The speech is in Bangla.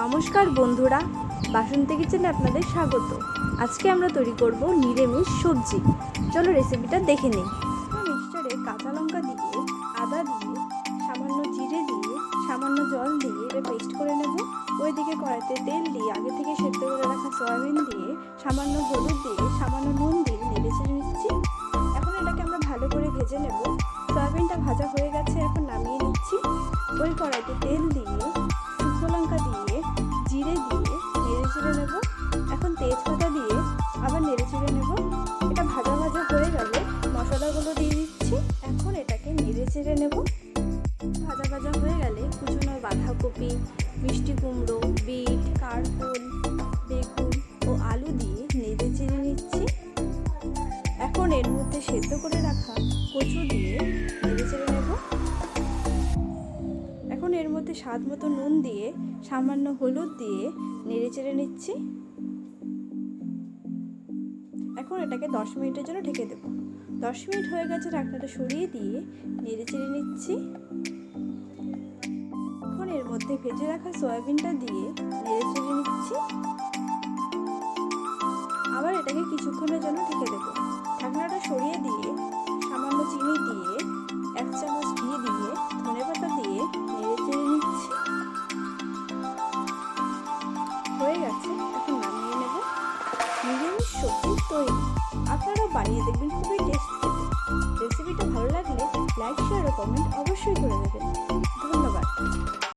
নমস্কার বন্ধুরা, বাসন্তী কিচেনে আপনাদের স্বাগত। আজকে আমরা তৈরি করব নিরামিষ সবজি। চলো রেসিপিটা দেখে নিই। মিক্সচারে কাঁচা লঙ্কা দিয়ে, আদা দিয়ে, সামান্য জিরে দিয়ে, সামান্য জল দিয়ে এটা পেস্ট করে নেব। ওইদিকে কড়াইতে তেল দিয়ে, আগে থেকে সেদ্ধ করে রাখা সয়াবিন দিয়ে, সামান্য হলুদ দিয়ে, সামান্য নুন দিয়ে নেড়ে চেড়ে নিচ্ছি। এখন এটাকে আমরা ভালো করে ভেজে নেব। সয়াবিনটা ভাজা হয়ে গেছে, এখন নামিয়ে নিচ্ছি। ওই কড়াইতে তেল দিয়ে তেজপাতা দিয়ে আবার নেড়ে চেড়ে নেব। এটা ভাজা ভাজা হয়ে গেলে মশলাগুলো দিয়ে দিচ্ছি। এখন এটাকে নেড়ে চেড়ে নেব। ভাজা ভাজা হয়ে গেলে কুচনো বাঁধাকপি, মিষ্টি কুমড়ো, বিট কারকোল বেগুন ও আলু দিয়ে নেড়ে চেড়ে নিচ্ছি। এখন এর মধ্যে সেদ্ধ করে রাখা কচু দিয়ে নেড়ে চেড়ে নেব। এখন এর মধ্যে স্বাদ মতো নুন দিয়ে সামান্য হলুদ দিয়ে নেড়ে চেড়ে নিচ্ছি। এখন এটাকে দশ মিনিটের জন্য ঢেকে দেব। দশ মিনিট হয়ে গেছে ঢাকনাটা সরিয়ে দিয়ে নেড়ে চেড়ে নিচ্ছি। এখন এর মধ্যে ভেজে রাখা সয়াবিনটা দিয়ে নেড়ে চেড়ে নিচ্ছি। আবার এটাকে কিছুক্ষণের জন্য নিরামিষ সবজি তৈরি। আপনারাও বানিয়ে দেখবেন, খুবই টেস্টি রেসিপিটা ভালো লাগলে লাইক শেয়ার ও কমেন্ট অবশ্যই করে দেবেন। ধন্যবাদ।